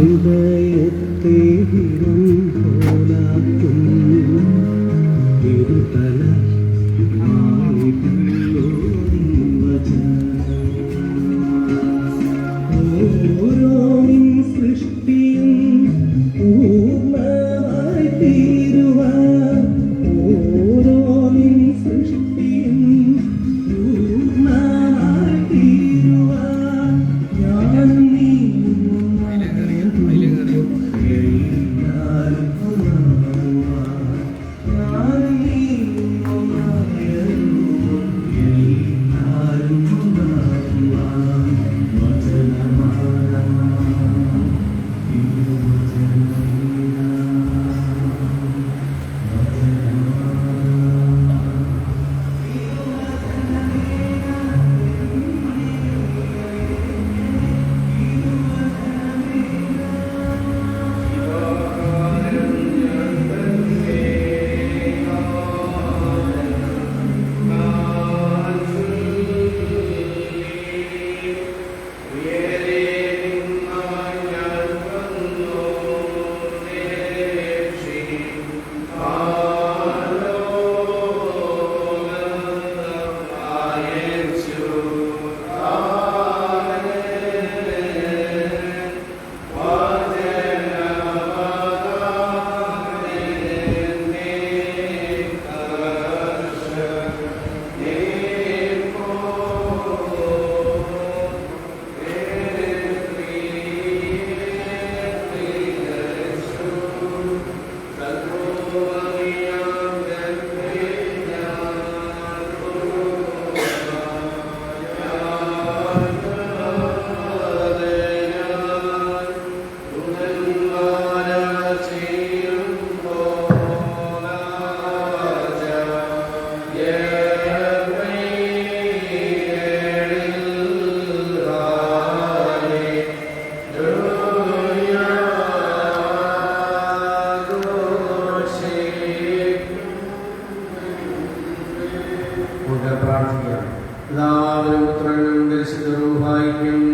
to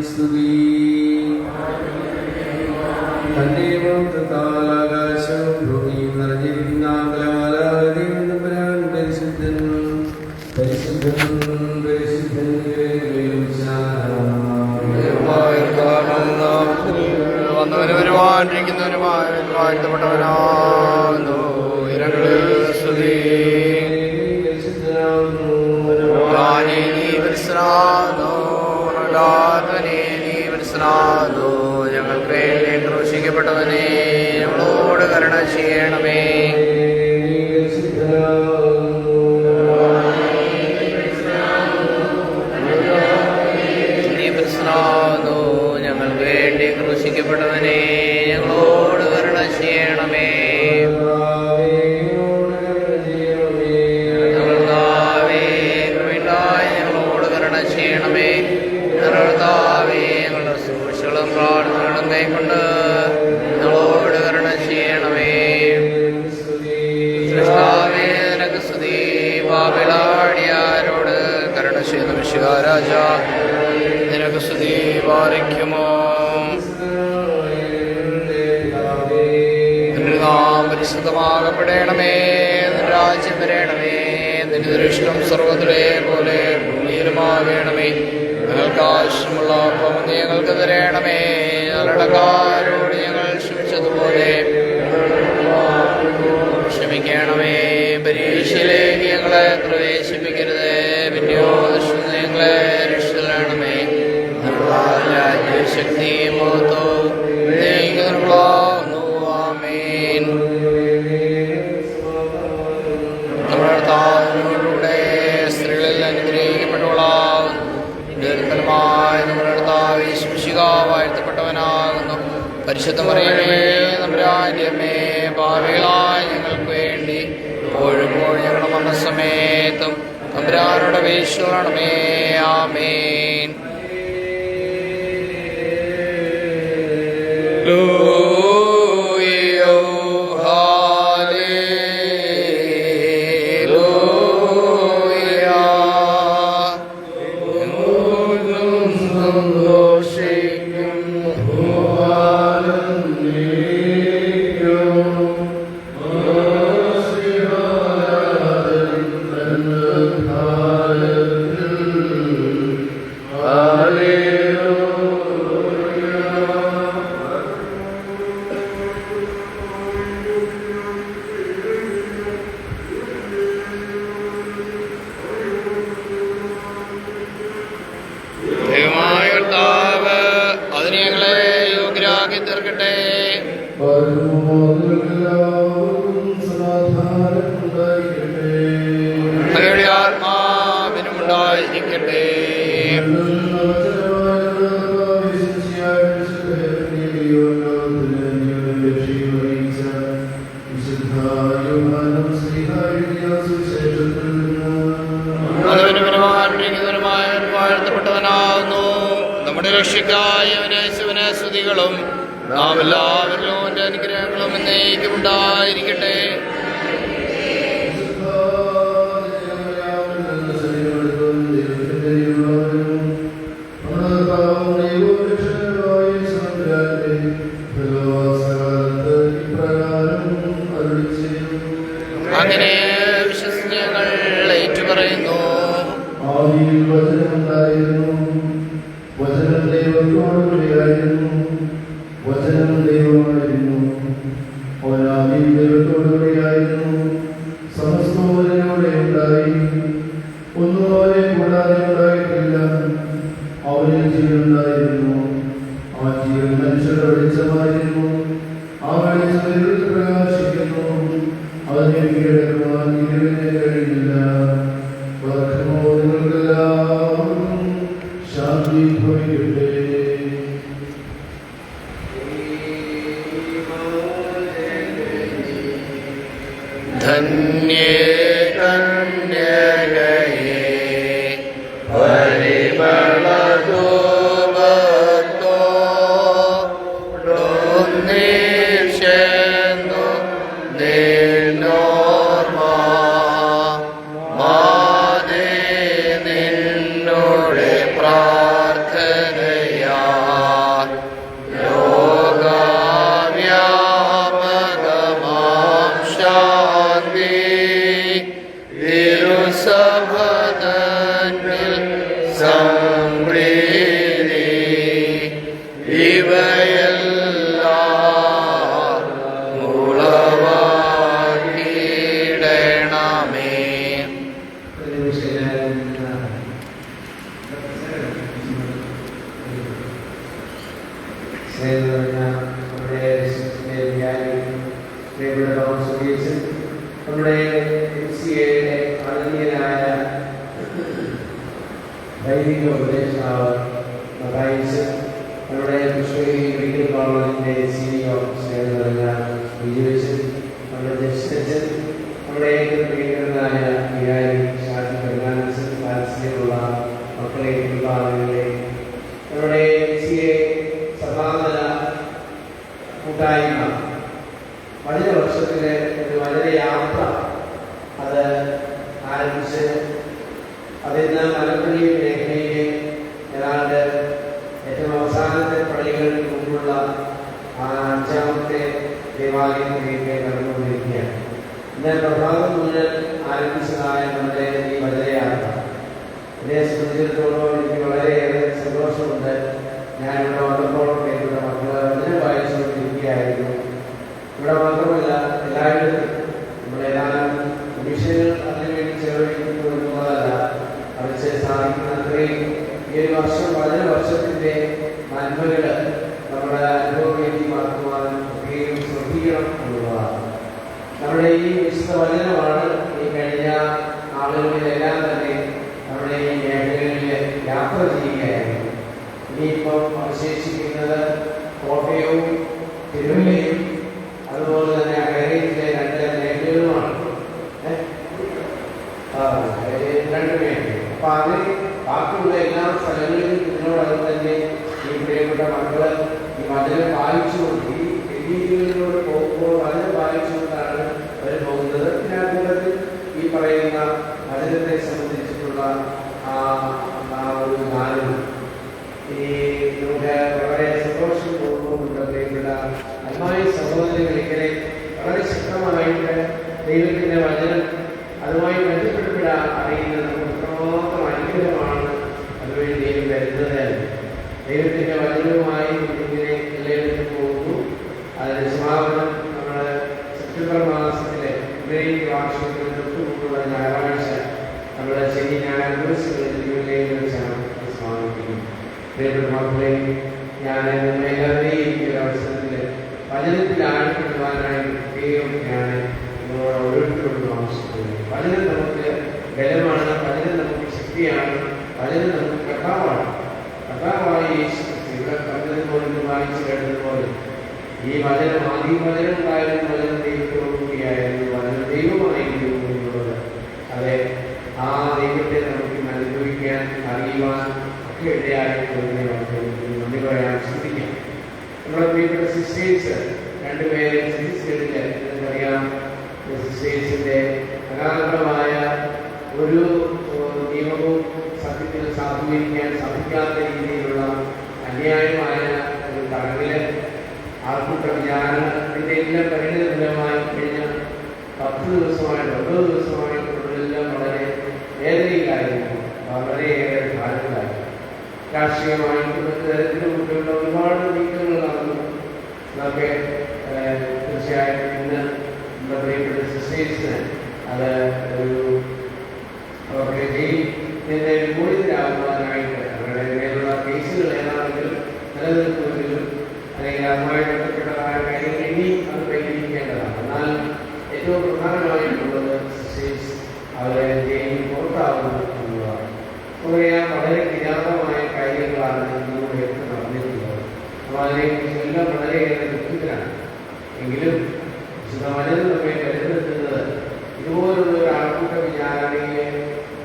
സ്തുതി. തന്റെ മൗത്തത്താലാകാശവും ഭൂമിയും നിറഞ്ഞിരിക്കുന്ന ആകലാലാകതയും പരാൻ പരിശുദ്ധൻ പരിശുദ്ധൻ പരിശുദ്ധൻ. വരുവാനിരിക്കുന്നവരുമായ വാഴ്ത്തപ്പെട്ടവരാകുന്നു ഇരങ്ങളിൽ സ്തുതി. പരിശ്രാമോ प्रकटवने मूढकर्णशेणवे ശിലേക്ക് ഞങ്ങളെ പ്രവേശിപ്പിക്കരുത്. പിന്നെയോ ഞങ്ങളെ രക്ഷിതരാണമേ ശക്തിയും മുഖത്തും സ്ത്രീകളിൽ തമ്പുരാനുടെ ആമേ പ്രത്യേകിച്ച് നമ്മുടെ കൃഷി മെഡിക്കൽ കോളേജിന്റെ സി ഒ എന്ന് പറഞ്ഞ വിജയവശൻ നമ്മുടെ ജസ്റ്റിസ് നമ്മുടെ ഏറ്റവും പ്രിയങ്കരനായ വികാരി ഷാജി ഫെർണാണ്ടസ് പാലസിലുള്ള മക്കളെ കുടുംബാംഗങ്ങളെ നമ്മുടെ ഇവിടെ മാത്രമല്ല എല്ലായിടത്തും നമ്മുടെ ഏതാനും അതിനു വേണ്ടി ചെലവഴിക്കുന്നതല്ല എന്നുള്ളതല്ല അവരെ സാധിക്കുന്ന അത്രയും ഈ ഒരു വർഷം വളരെ വർഷത്തിന്റെ നന്മകൾ നമ്മുടെ അനുഭവവേണ്ടി മാറ്റുവാൻ ഒക്കെയും ശ്രദ്ധിക്കണം എന്നുള്ളതാണ്. നമ്മുടെ ഈ വിശുദ്ധ വചനമാണ് ഈ കഴിഞ്ഞ ആളുകളിലെല്ലാം തന്നെ നമ്മുടെ ഈ മേഖലകളിൽ യാത്ര ചെയ്യുകയായിരുന്നു. ഇനിയിപ്പം അവശേഷിക്കുന്നത് കോട്ടയവും ഈ മതിലെ പാലിച്ചുകൊണ്ട് ഈ രീതിയിലൂടെ പോകുമ്പോൾ വളരെ പാലിച്ചുകൊണ്ടാണ് അവർ പോകുന്നത്. പിന്നെ മധുരം ആദ്യം മധുരം ഉണ്ടായിരുന്നു നമുക്ക് തീർച്ചയായിട്ടും ഇന്ന് നമ്മുടെ പ്രിയപ്പെട്ട സിസ്റ്റേഴ്സിന് അത് ഒരു അവരുടെ ജയിലിന്റെ കൂടുതലാകുവാനായിട്ട് അവരുടെ മേലുള്ള കേസുകൾ ഏതാണെങ്കിലും നിലനിൽക്കുന്നതിലും അല്ലെങ്കിൽ അതുമായി ബന്ധപ്പെട്ടതായ കാര്യങ്ങൾ ഇനി അത് പരിഹരിക്കേണ്ടതാണ്. എന്നാൽ ഏറ്റവും പ്രധാനമായിട്ടുള്ളത് സിസ്റ്റേഴ്സ് അവരെ ജയിലിൽ പുറത്താകുന്നു എന്നുള്ളതാണ്. നമുക്കറിയാം വളരെ കിരാതമായ കാര്യങ്ങളാണ് ഇന്നുകൂടെ നടന്നിട്ടുള്ളത്. അപ്പോൾ അതിനെക്കുറിച്ചെല്ലാം വളരെയേറെ എങ്കിലും വിശുദ്ധമായത് നമ്മെ കരുതുന്നത് ഇതുപോലുള്ള ഒരു ആൾക്കൂട്ട വിചാരണയെ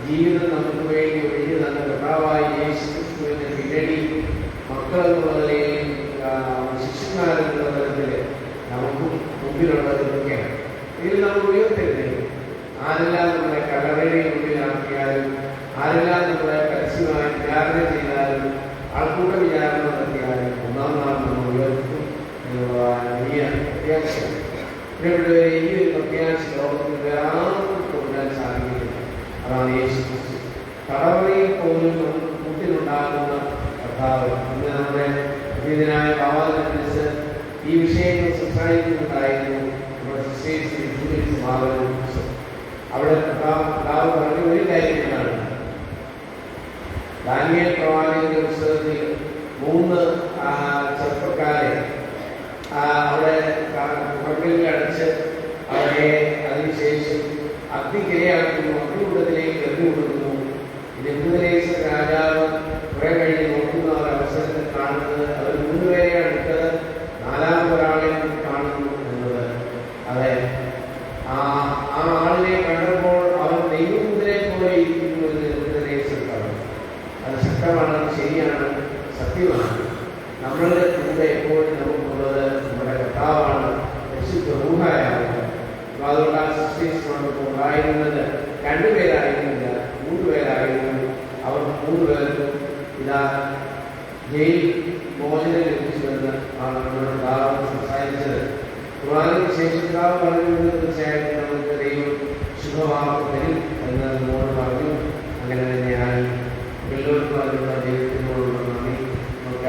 ജീവിതം നമുക്ക് വേണ്ടി ഒഴിഞ്ഞു തന്ന കർത്താവായി യേശുവിന്റെ പിന്നണി മക്കൾ എന്നുള്ള നമുക്കും ശിഷ്യന്മാർ എന്നുള്ള തലത്തിൽ നമുക്ക് മുമ്പിലുള്ളത് ഇതൊക്കെയാണ്. ഇതിൽ നമ്മൾ ഉപയോഗപ്പെടുത്തരുത് ആരെല്ലാം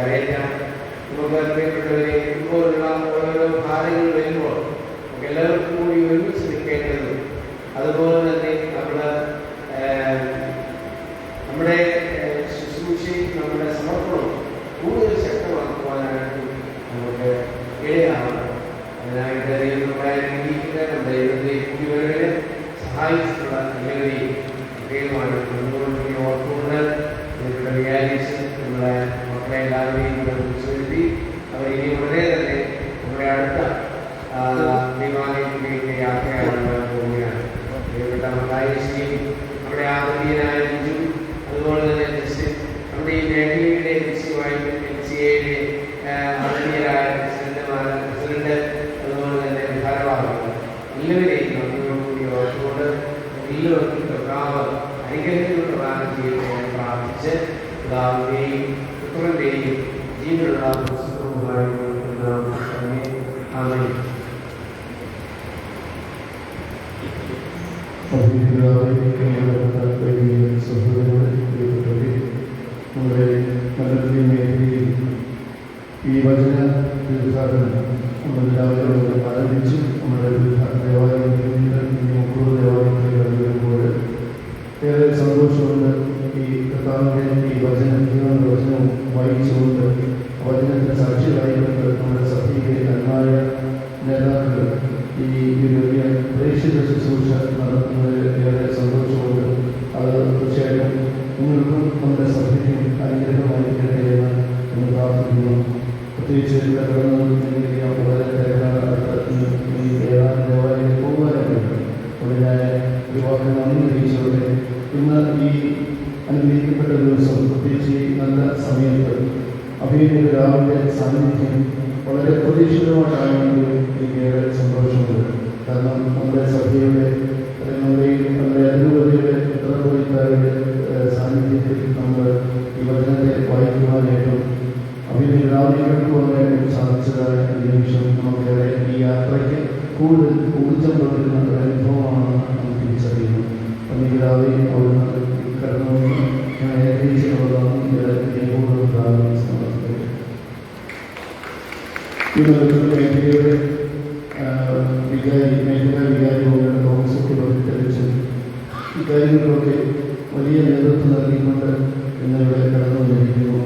കരയില്ല നമുക്ക് പേപ്പറുകളിലെ ഇപ്പോഴുള്ള ഓരോരോ കാര്യങ്ങളിലും മേഖലയുടെ വികാരി മേഖലാ വികാരികളുടെ കോൺസെപ്റ്റ് പ്രഖ്യാപിച്ചു ഇക്കാര്യങ്ങളിലൊക്കെ വലിയ നേതൃത്വം നൽകിക്കൊണ്ട് ഇന്നിവിടെ കടന്നുകൊണ്ടിരിക്കുന്നു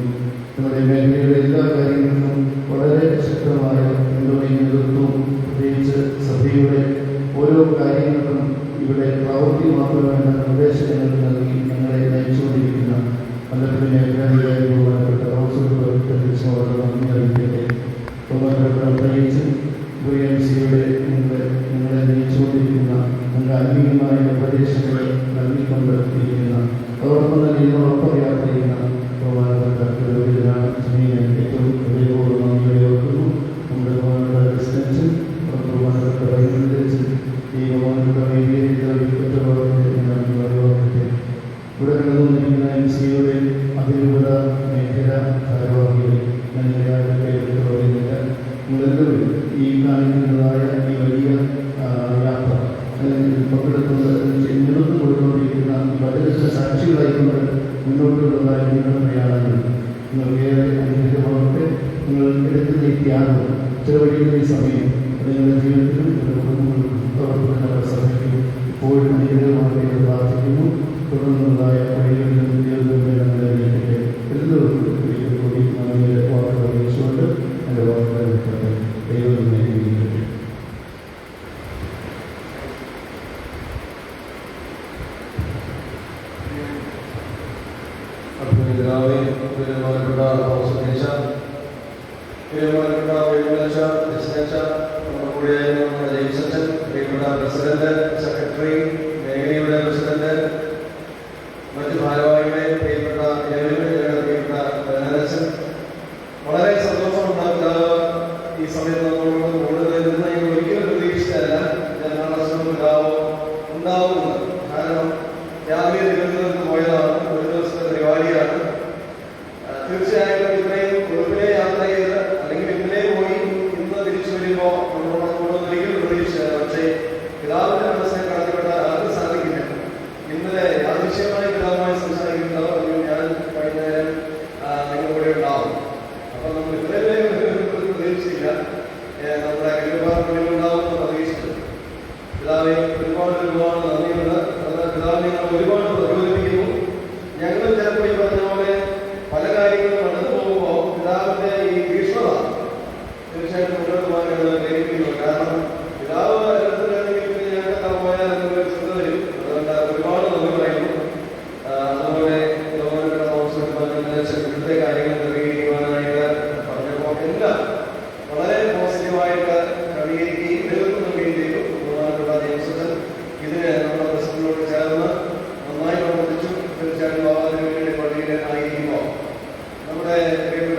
നമ്മുടെ മേഖലയുടെ എല്ലാ കാര്യങ്ങൾക്കും വളരെ ശക്തമായ നിങ്ങളുടെ നേതൃത്വവും പ്രത്യേകിച്ച് സഭയുടെ ഓരോ കാര്യങ്ങൾക്കും ഇവിടെ പ്രവൃത്തി മാത്രമല്ല നിർദ്ദേശങ്ങൾ ബഹുമാനപ്പെട്ട പ്രൊഫസർ നീച്ച ബഹുമാനപ്പെട്ട വെള്ളിയാഴ്ച എസ് എച്ച് നമ്മുടെ കൂടെയായിരുന്നു നമ്മുടെ ജെയിംസ് അച്ഛൻ പ്രസിഡന്റ് వచ్చేవాడికి de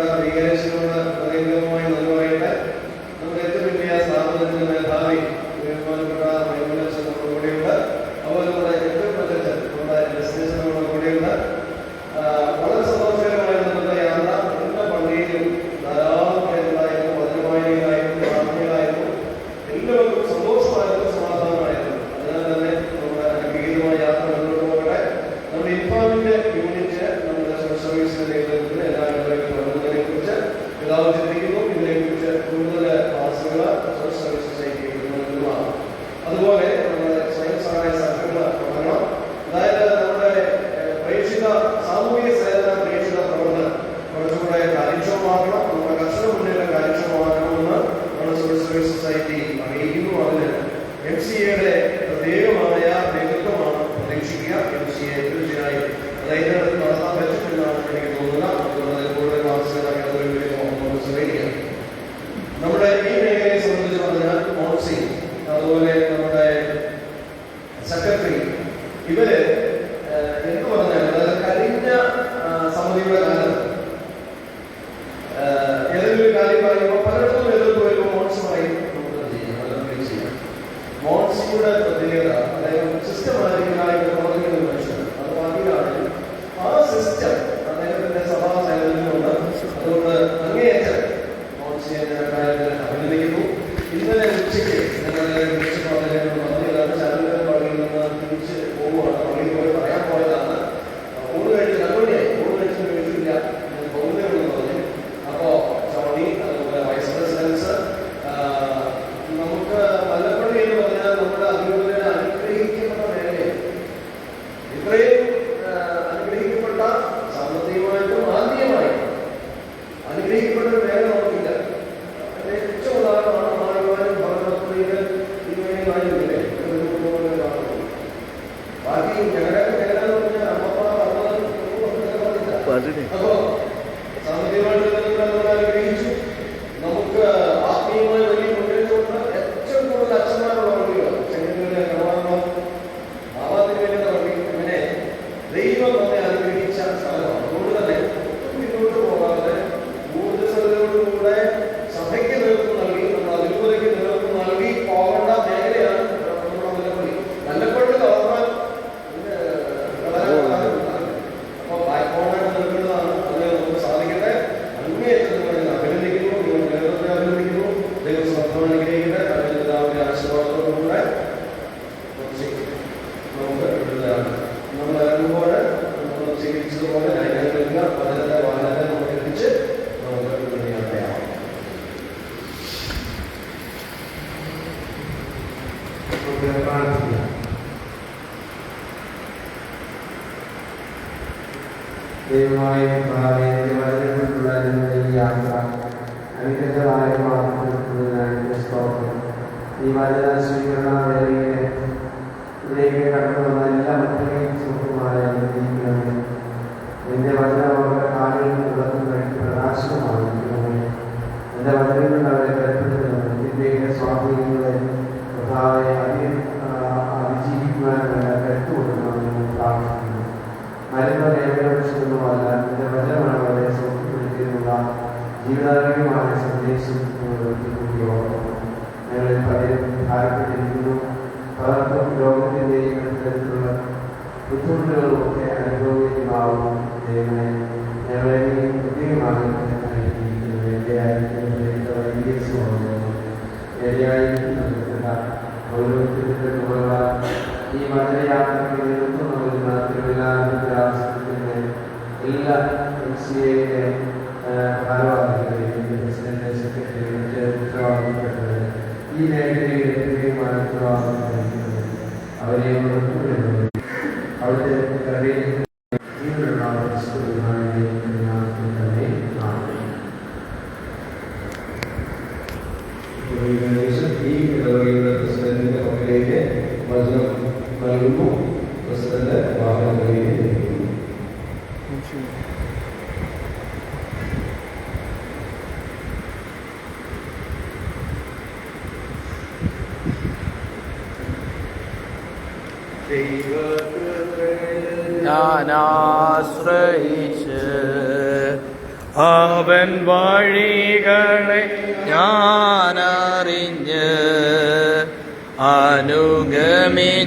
അനുഗ്രഹമായ മാർഗത്തിനാണ് സ്തോത്രം. ഈ വചന സ്വീകരണ വേളയിലെ ഇതിലേക്ക് കടന്നു വന്ന എല്ലാ മക്കളെയും ബുദ്ധിമുട്ടുകളും ഒക്കെ അനുഭവിക്കുമാവും ദൈവമേ ഞങ്ങളെ നീ പ്രത്യേകമായി അനുഗ്രഹിക്കുന്നു എന്റെയായിരിക്കുന്ന വൈദ്യസുഖം എന്റെയായിരിക്കുന്ന ഓരോരുത്തരുടെ ഈ വചനയാത്രയ്ക്ക് നേതൃത്വം നൽകുന്ന തിരുവിലാസത്തിന്റെ എല്ലാ എം സി എയുടെ ഭാരവാഹികളെയും പ്രസിഡന്റ് സെക്രട്ടറി മറ്റ് ഉത്തരവാദിത്തപ്പെട്ടവരെ ഈ മേഖലയിൽ പ്രത്യേകമായ ഉത്തരവാദിത്തം അവരെ ഉൾപ്പെടുന്നത് ഞാനാശ്രയിച്ച് അവൻ വഴികളെ ഞാനറിഞ്ഞ് അനുഗമിച്ചിടുമാ.